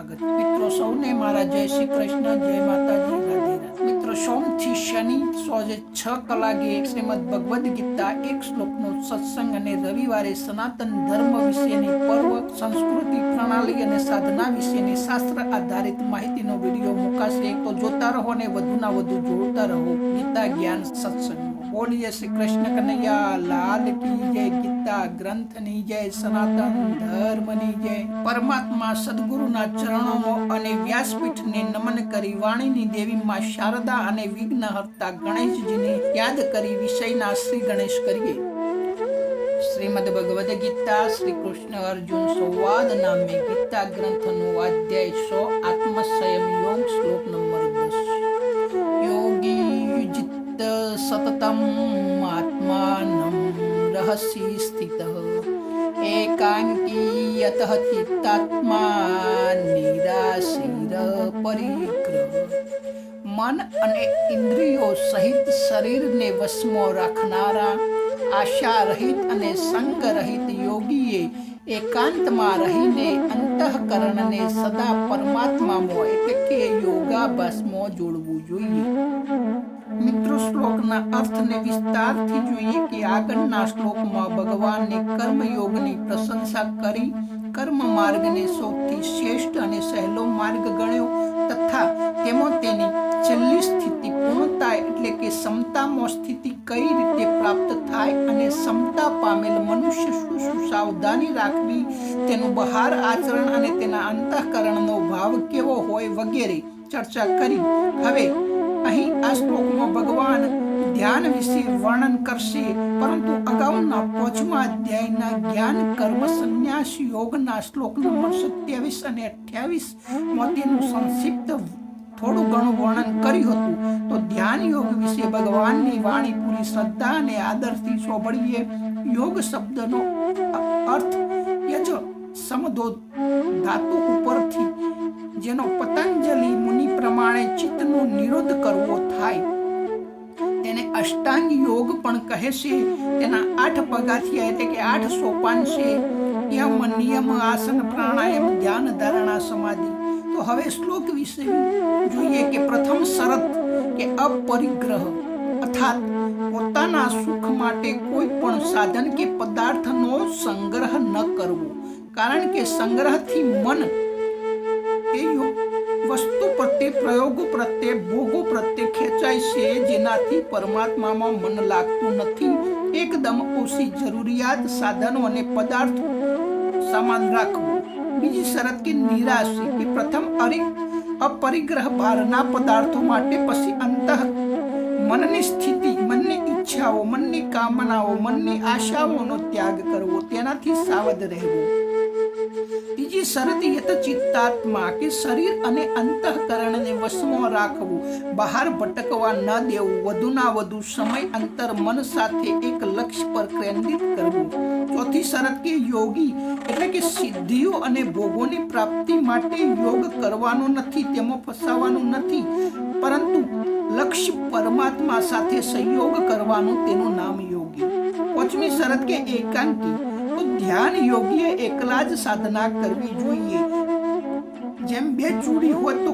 સ્વાગત. મિત્રો, સૌને મારા જય શ્રી કૃષ્ણ, જય માતાજી રાધે મિત્રો, સોમથી શનિ સોજે છ કલાકે શ્રીમદ ભગવદ્ ગીતા, એક શ્લોકનો સત્સંગ અને રવિવારે સનાતન ધર્મ વિશેની પર્વ, સંસ્કૃતિ પ્રણાલી અને સાધના વિશેની શાસ્ત્ર આધારિત માહિતીનો વીડિયો મુકાશે. તો જોતા રહો ને વધુના વધુ જોડતા રહો ગીતા જ્ઞાન સત્સંગ બોલીએ શ્રી કૃષ્ણ કનૈયા, લાલ કી જય ગીતા, ગ્રંથની જય સનાતન ધર્મની જય. પરમાત્મા સદગુરુના ચરણોમાં અને વ્યાસપીઠને નમન કરી વાણીની દેવી માં શારદા અને વિઘ્નહર્તા ગણેશજીને યાદ કરી વિષયના શ્રી ગણેશ કરીએ. શ્રીમદ ભગવદ ગીતા, શ્રી કૃષ્ણ અર્જુન સંવાદ નામે ગીતા ગ્રંથનો અધ્યાય સો, આત્મસંયમ યોગ શ્લોક નંબર સતતમ આત્માનમ રહસી સ્થિત એકાંકી યત ચિત્તાત્મા નિરાશિર પરિક્રમ મન અને ઇન્દ્રિયો સહિત શરીરને વશમાં રાખનારા આશા રહિત અને સંગ રહિત યોગીએ એકાંતમાં રહીને અંતઃકરણને સદા પરમાત્મામાં એટલે કે યોગાભ્યાસમાં જોડવું જોઈએ મિત્રો, શ્લોકના અર્થને વિસ્તારથી જોઈએ કે આગળના શ્લોકમાં ભગવાનને કર્મયોગની પ્રશંસા કરી કર્મ માર્ગને સૌથી શ્રેષ્ઠ અને સહેલો માર્ગ ગણ્યો તથા તેમાં તેની છેલ્લી સ્થિતિ પૂર્ણતા એટલે કે સમતામાં સ્થિતિ કઈ રીતે પ્રાપ્ત થાય અને સમતા પામેલ મનુષ્ય શું શું સાવધાની રાખવી, તેનું બહાર આચરણ અને તેના અંતઃકરણનો ભાવ કેવો હોય વગેરે ચર્ચા કરી. હવે અહીં આ શ્લોકમાં ભગવાન ધ્યાન વિશે વર્ણન કરશે, પરંતુ અગાઉના પાંચમા અધ્યાયના જ્ઞાન કર્મ સંન્યાસ યોગના શ્લોક નંબર સત્યાવીસ અને અઠ્યાવીસ મોતીનું સંક્ષિપ્ત થોડું ઘણું વર્ણન કર્યું હતું. તો ધ્યાન યોગ વિશે ભગવાનની વાણી પૂરી શ્રદ્ધા અને આદરથી સોંભળીએ. યોગ શબ્દનો અર્થ યજ સમદો ધાતુ ઉપરથી જેનો પતંજલિ મુનિ પ્રમાણે ચિત્તનો નિરોધ કરવો થાય. તેને અષ્ટાંગ યોગ પણ કહે છે. તેના આઠ પગાથિયા એટલે કે આઠ સોપાન છે. યમ નિયમ આસન પ્રાણાયામ ધ્યાન ધારણા સમાધિ. તો હવે શ્લોક વિશે જોઈએ કે પ્રથમ શરત કે અપરિગ્રહ. અર્થાત પોતાના સુખ માટે કોઈ પણ સાધન કે પદાર્થનો સંગ્રહ ન કરવો. કારણ કે સંગ્રહથી મન એ વસ્તુ પ્રત્યે પ્રયોગો પ્રત્યે ભોગો પ્રત્યે ખેંચાય છે, જેનાથી પરમાત્મામાં મન લાગતું નથી. એકદમ ઓછી જરૂરિયાત, સાધનો અને પદાર્થો સામાન રાખવું. બીજી શરત કે નિરાશી. કે પ્રથમ અરિ, અપરિગ્રહ બહારના પદાર્થો માટે, પછી અંતઃ. મનની સ્થિતિ, મનની ઈચ્છાઓ, મનની કામનાઓ, મનની આશાઓનો ત્યાગ કરવો, તેનાથી સાવધ રહેવું. ત્રીજી શરત યત ચિત્તાત્મા, કે શરીર અને અંતઃકરણને વશમાં રાખવું. બહાર ભટકવા ન દેવું. વધુના વધુ સમય અંતર મન સાથે એક લક્ષ્ય પર કેન્દ્રિત કરવું. ચોથી શરત કે યોગી, એટલે કે સિદ્ધિઓ અને ભોગોની પ્રાપ્તિ માટે યોગ કરવાનો નથી, તેમાં ફસાવાનું નથી. પરંતુ લક્ષ્ય પરમાત્મા સાથે સંયોગ કરવાનું, તેનું નામ યોગી. પાંચમી શરત કે એકાંકી. તો ધ્યાન યોગ્ય એકલા જ સાધના કરવી જોઈએ. જેમ બે ચૂડી હોય તો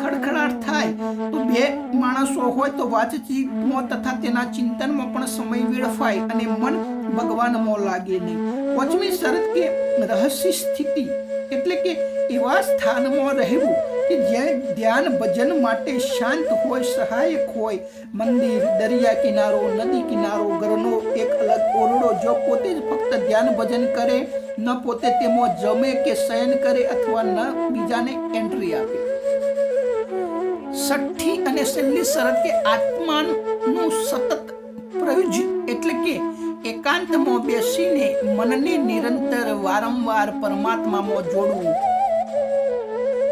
ખડખડાટ થાય, તો બે માણસો હોય તો વાતચીતમાં તથા તેના ચિંતનમાં પણ સમય વેડફાય અને મન ભગવાનમાં લાગે નહીં. પાંચમી શરત કે રહસ્ય સ્થિતિ, એટલે કે એવા સ્થાનમાં રહેવું કે જે ધ્યાન ભજન માટે શાંત હોય, સહાયક હોય. મંદિર, દરિયા કિનારો, નદી કિનારો, ઘરનો એક અલગ ઓરડો જો પોતે જ ફક્ત ધ્યાન ભજન કરે, ન પોતે તેમાં જમે કે શયન કરે અથવા ન બીજાને એન્ટ્રી આપે. છઠ્ઠી અને છેલ્લી શરત કે આત્માનું સતત પ્રયોજિત એટલે કે એકાંતમાં બેસીને મનને નિરંતર વારંવાર પરમાત્મામાં જોડવું.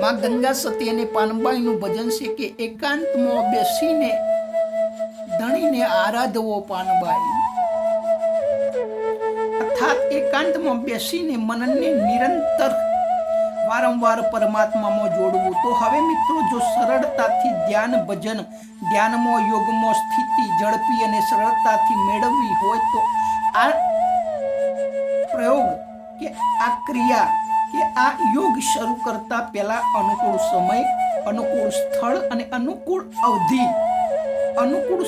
માં ગંગા સતી અને પાનબાઈનું ભજન છે કે એકાંતમાં બેસીને ધણીને આરાધવો પાનબાઈ. અર્થાત એકાંતમાં બેસીને મનને નિરંતર વારંવાર પરમાત્મામાં જોડવું. તો હવે મિત્રો જો સરળતાથી ધ્યાન ભજન, ધ્યાનમાં, યોગમાં, સ્થિતિ, ઝડપી અને સરળતાથી મેળવવી હોય તો આ પ્રયોગ કે આ ક્રિયા કે આ યોગ શરૂ કરતા પહેલા અનુકૂળ સમય, અનુકૂળ સ્થળ અને અનુકૂળ અવધિ, અનુકૂળ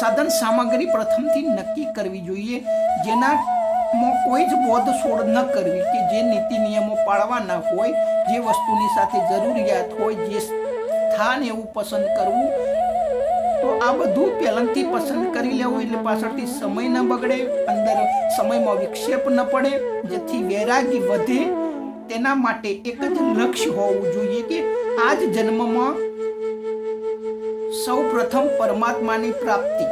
સાધન સામગ્રી પ્રથમથી નક્કી કરવી જોઈએ. જેનામાં કોઈ જ બોધ છોડ ન કરવી કે જે નીતિ નિયમો પાળવાના હોય, જે વસ્તુની સાથે જરૂરિયાત હોય, જે સ્થાન એવું પસંદ કરવું આ બધું પહેલાંથી પસંદ કરી લેવું એટલે પાછળથી સમય ન બગડે, અંદર સમયમાં વિક્ષેપ ન પડે, જેથી વૈરાગી વધે. તેના માટે એક જ લક્ષ્ય હોવું જોઈએ કે આ જ જન્મમાં સૌ પ્રથમ પરમાત્માની પ્રાપ્તિ.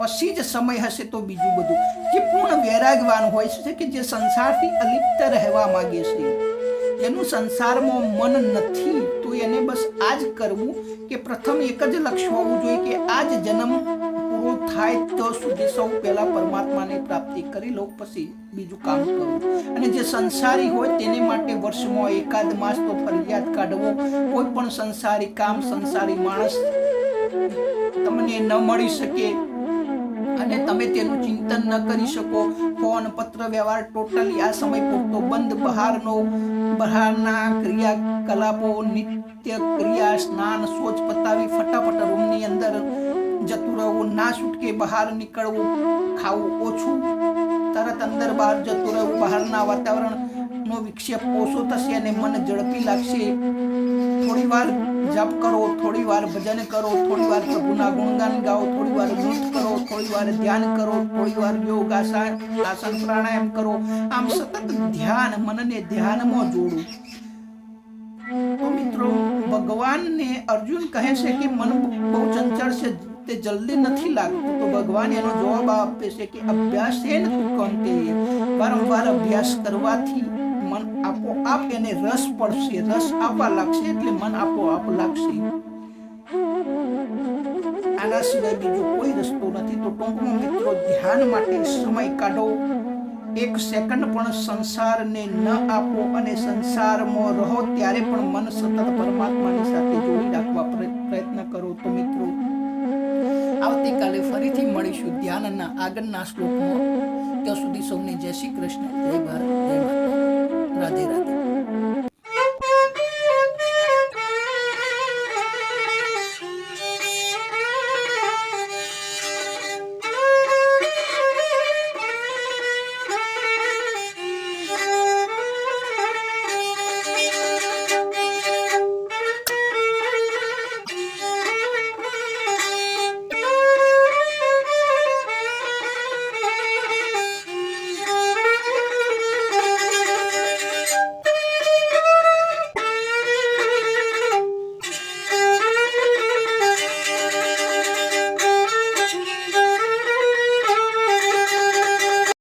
પછી જ સમય હશે તો બીજું બધું. જે પૂર્ણ વૈરાગવાન હોય છે, કે જે સંસારથી અલિપ્ત રહેવા માંગે છે. જેનું સંસારમાં મન નથી. તો એને બસ આ જ કરવું કે પ્રથમ એક જ લક્ષ્ય હોવું જોઈએ કે આ જ જન્મ પૂરો થાય તો સુધી સૌ પહેલાં પરમાત્માની પ્રાપ્તિ કરી લો પછી બીજું કામ કરવું અને જે સંસારી હોય તેને માટે વર્ષમાં એકાદ માસ તો ફરજિયાત કાઢવો. કોઈ પણ સંસારી કામ, સંસારી માણસ તમને ન મળી શકે. તમે તેનું ચિંતન ન કરી શકો. ફોન, પત્ર, વ્યવહાર ટોટલી આ સમય પૂરતો બંધ. બહારનો, બહારના ક્રિયાકલાપો, નિત્ય ક્રિયા, સ્નાન સોચ પતાવી ફટાફટ રૂમની અંદર જતું રહેવું ના છૂટકે બહાર નીકળવું, ખાવું ઓછું. તરત અંદર બહાર જતું રહેવું બહારના વાતાવરણનો વિક્ષેપ ઓછો થશે અને મન ઝડપી લાગશે. થોડી વાર જપ કરો થોડી વાર ભજન કરો થોડી વાર પ્રભુના ગુણગાન ગાઓ થોડી વાર નૃત્ય કરો થોડી વાર ધ્યાન કરો થોડી વાર યોગ આસન પ્રાણાયામ કરો. આમ સતત ધ્યાન, મનને ધ્યાનમાં જોડો. તો મિત્રો, ભગવાનને અર્જુન કહે છે કે મન બહુ ચંચળ છે, તે જલ્દી નથી લાગતું. તો ભગવાન એનો જવાબ આપે છે કે અભ્યાસ એ નથી વારંવાર અભ્યાસ કરવાથી આપોઆપ એને રસ પડશે, રસ આપવા લાગશે એટલે મન આપોઆપ લાગશે. આના સિવાય બીજો કોઈ રસ્તો નથી, તો ટૂંકમાં મિત્રો ધ્યાન માટે સમય કાઢો. એક સેકન્ડ પણ સંસારને ન આપો અને સંસારમાં રહો ત્યારે પણ મન સતત પરમાત્માની સાથે જોડી રાખવા પ્રય- પ્રયત્ન કરો તો મિત્રો આવતીકાલે ફરીથી મળીશું ધ્યાનના આગળના શ્લોકમાં. ત્યાં સુધી સૌને જય શ્રી કૃષ્ણ. જય ભારત, જય માતા રાધે રાધે